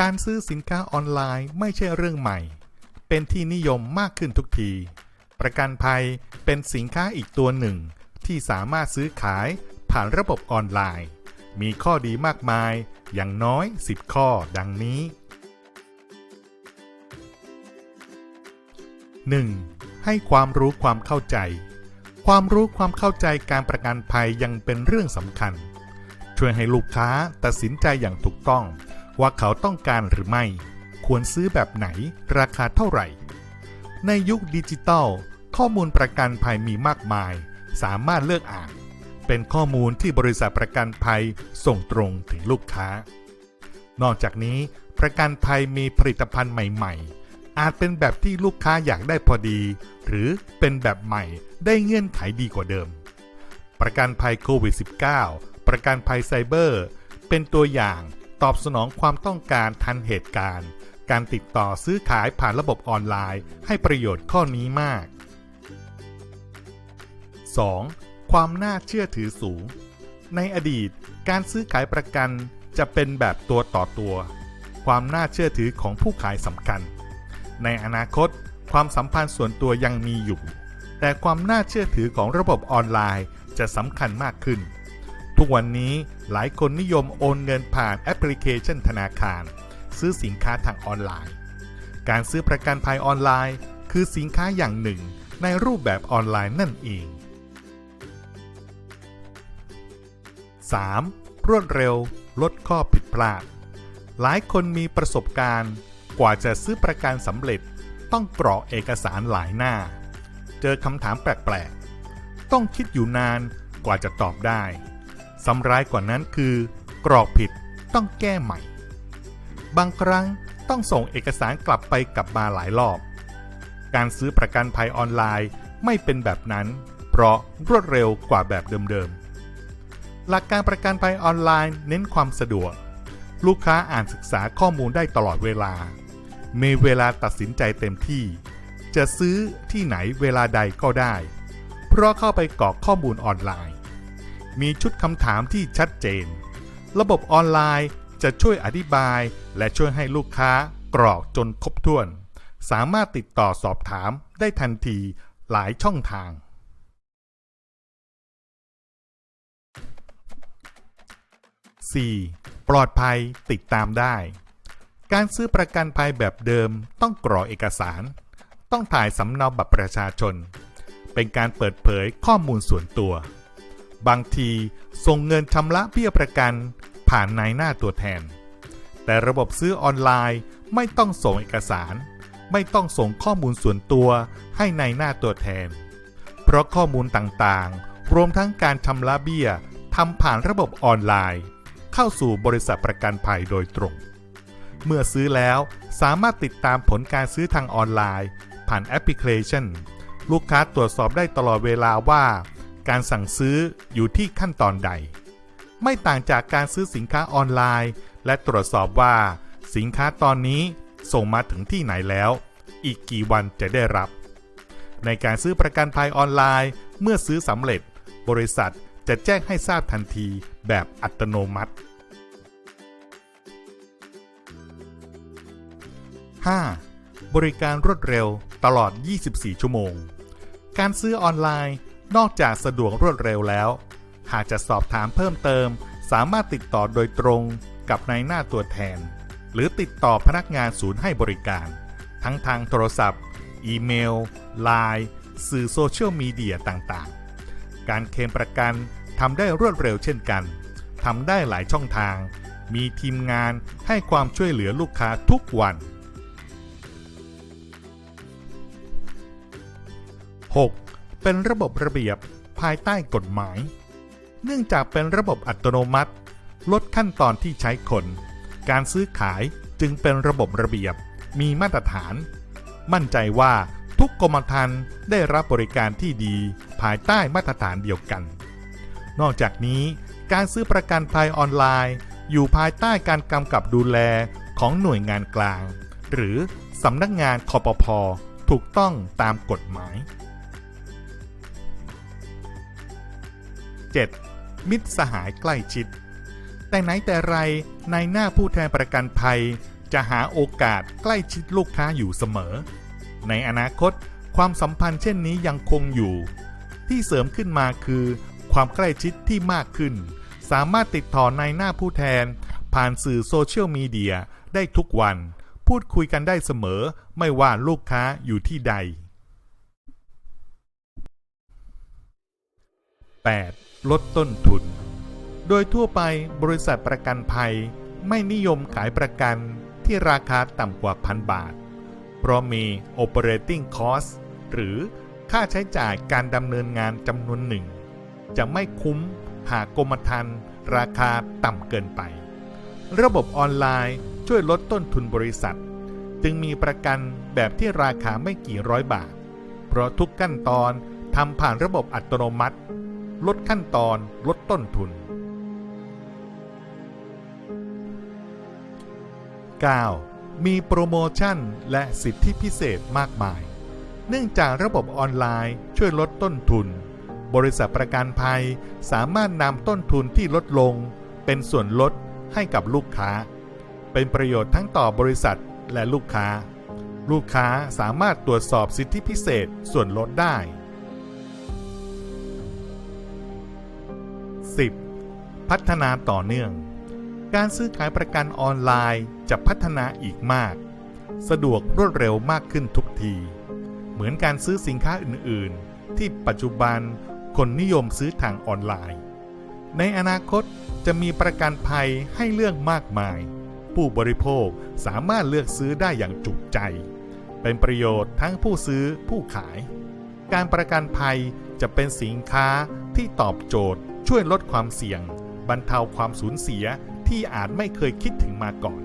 การซื้อสินค้าออนไลน์ไม่ใช่เรื่องใหม่ เป็นที่นิยมมากขึ้นทุกที ประกันภัยเป็นสินค้าอีกตัวหนึ่ง ที่สามารถซื้อขายผ่านระบบออนไลน์ มีข้อดีมากมาย อย่างน้อย 10 ข้อดังนี้ 1. ให้ความรู้ความเข้าใจ ความรู้ความเข้าใจการประกันภัยยังเป็นเรื่องสำคัญ ช่วยให้ลูกค้าตัดสินใจอย่างถูกต้อง ว่าเขาต้องการหรือไม่ ควรซื้อแบบไหน ราคาเท่าไหร่ ในยุคดิจิตอลข้อมูลประกันภัยมีมากมาย สามารถเลือกอ่าน เป็นข้อมูลที่บริษัทประกันภัยส่งตรงถึงลูกค้า นอกจากนี้ ประกันภัยมีผลิตภัณฑ์ใหม่ ๆ อาจเป็นแบบที่ลูกค้าอยากได้พอดี หรือเป็นแบบใหม่ได้เงื่อนไขดีกว่าเดิม ประกันภัยโควิด -19 ประกันภัยไซเบอร์ เป็นตัวอย่าง ตอบสนองความต้องการทันเหตุการณ์ การติดต่อซื้อขายผ่านระบบออนไลน์ ให้ประโยชน์ข้อนี้มาก 2. ความน่าเชื่อถือสูง ในอดีต การซื้อขายประกันจะเป็นแบบตัวต่อตัว ความน่าเชื่อถือของผู้ขายสำคัญ ในอนาคต ความสัมพันธ์ส่วนตัวยังมีอยู่ แต่ความน่าเชื่อถือของระบบออนไลน์จะสำคัญมากขึ้น ทุกวันนี้หลายคนนิยมโอนเงินผ่านแอปพลิเคชันธนาคาร ซื้อสินค้าทางออนไลน์ การซื้อประกันภัยออนไลน์ คือสินค้าอย่างหนึ่ง ในรูปแบบออนไลน์นั่นเอง 3. รวดเร็ว ลดข้อผิดพลาด หลายคนมีประสบการณ์ กว่าจะซื้อประกันสำเร็จ ต้องกรอกเอกสารหลายหน้า เจอคำถามแปลก ๆ ต้องคิดอยู่นานกว่าจะตอบได้ ซ้ำร้ายกว่านั้นคือกรอกผิดต้องแก้ใหม่ บางครั้งต้องส่งเอกสารกลับไปกลับมาหลายรอบ การซื้อประกันภัยออนไลน์ไม่เป็นแบบนั้น เพราะรวดเร็วกว่าแบบเดิมๆ หลักการประกันภัยออนไลน์เน้นความสะดวก ลูกค้าอ่านศึกษาข้อมูลได้ตลอดเวลา มีเวลาตัดสินใจเต็มที่ จะซื้อที่ไหนเวลาใดก็ได้ เพราะเข้าไปกรอกข้อมูลออนไลน์ มีชุดคำถามที่ชัดเจน ระบบออนไลน์จะช่วยอธิบายและช่วยให้ลูกค้ากรอกจนครบถ้วน สามารถติดต่อสอบถามได้ทันทีหลายช่องทาง 4. ปลอดภัยติดตามได้ การซื้อประกันภัยแบบเดิมต้องกรอกเอกสาร ต้องถ่ายสำเนาบัตรประชาชน เป็นการเปิดเผยข้อมูลส่วนตัว บางทีส่งเงินชำระเบี้ยประกันผ่านนายหน้าตัวแทน แต่ระบบซื้อออนไลน์ไม่ต้องส่งเอกสาร ไม่ต้องส่งข้อมูลส่วนตัวให้ในายหน้าตัวแทน เพราะข้อมูลต่างๆ รวมทั้งการชำระเบี้ยทำผ่านระบบออนไลน์ เข้าสู่บริษัทประกันภัยโดยตรง เมื่อซื้อแล้วสามารถติดตามผลการซื้อทางออนไลน์ ผ่านแอปพลิเคชัน ลูกค้าตรวจสอบได้ตลอดเวลาว่า การสั่งซื้ออยู่ที่ขั้นตอนใด ไม่ต่างจากการซื้อสินค้าออนไลน์ และตรวจสอบว่า สินค้าตอนนี้ส่งมาถึงที่ไหนแล้ว อีกกี่วันจะได้รับ ในการซื้อประกันภัยออนไลน์ เมื่อซื้อสำเร็จ บริษัทจะแจ้งให้ทราบทันทีแบบอัตโนมัติ 5. บริการรวดเร็วตลอด 24 ชั่วโมง การซื้อออนไลน์ นอกจากสะดวกรวดเร็วแล้ว หากจะสอบถามเพิ่มเติม สามารถติดต่อโดยตรงกับนายหน้าตัวแทน หรือติดต่อพนักงานศูนย์ให้บริการ ทั้งทางโทรศัพท์ อีเมล ไลน์สื่อโซเชียลมีเดียต่างๆ การเคลมประกันทำได้รวดเร็วเช่นกันทำได้หลายช่องทาง มีทีมงานให้ความช่วยเหลือลูกค้าทุกวัน 6. เป็นระบบระเบียบภายใต้กฎหมาย เนื่องจากเป็นระบบอัตโนมัติ ลดขั้นตอนที่ใช้คน การซื้อขายจึงเป็นระบบระเบียบ มีมาตรฐาน มั่นใจว่าทุกกรมธรรม์ได้รับบริการที่ดี ภายใต้มาตรฐานเดียวกัน นอกจากนี้การซื้อประกันภัยออนไลน์ อยู่ภายใต้การกำกับดูแลของหน่วยงานกลาง หรือสำนักงานคอปพอถูกต้องตามกฎหมาย 7. มิตรสหายใกล้ชิด แต่ไหนแต่ไรในหน้าผู้แทนประกันภัย จะหาโอกาสใกล้ชิดลูกค้าอยู่เสมอ ในอนาคตความสัมพันธ์เช่นนี้ยังคงอยู่ ที่เสริมขึ้นมาคือ ความใกล้ชิดที่มากขึ้น สามารถติดต่อในหน้าผู้แทน ผ่านสื่อโซเชียลมีเดียได้ทุกวัน พูดคุยกันได้เสมอ ไม่ว่าลูกค้าอยู่ที่ใด 8. ลดต้นทุน โดยทั่วไปบริษัทประกันภัยไม่นิยมขายประกันที่ราคาต่ำกว่าพันบาท เพราะมี operating cost หรือค่าใช้จ่ายการดำเนินงานจำนวนหนึ่ง จะไม่คุ้มหากกรมธรรม์ราคาต่ำเกินไป ระบบออนไลน์ช่วยลดต้นทุนบริษัท จึงมีประกันแบบที่ราคาไม่กี่ร้อยบาท เพราะทุกขั้นตอนทำผ่านระบบอัตโนมัติ ลดขั้นตอนลดต้นทุน 9. มีโปรโมชั่นและสิทธิพิเศษมากมาย เนื่องจากระบบออนไลน์ช่วยลดต้นทุน บริษัทประกันภัยสามารถนำต้นทุนที่ลดลง เป็นส่วนลดให้กับลูกค้า เป็นประโยชน์ทั้งต่อบริษัทและลูกค้า ลูกค้าสามารถตรวจสอบสิทธิพิเศษส่วนลดได้ พัฒนาต่อเนื่อง การซื้อขายประกันออนไลน์จะพัฒนาอีกมาก สะดวกรวดเร็วมากขึ้นทุกที เหมือนการซื้อสินค้าอื่น ๆ ที่ปัจจุบันคนนิยมซื้อทางออนไลน์ ในอนาคตจะมีประกันภัยให้เลือกมากมาย ผู้บริโภคสามารถเลือกซื้อได้อย่างจุใจ เป็นประโยชน์ทั้งผู้ซื้อผู้ขาย การประกันภัยจะเป็นสินค้าที่ตอบโจทย์ช่วยลดความเสี่ยง บรรเทาความสูญเสียที่อาจไม่เคยคิดถึงมาก่อน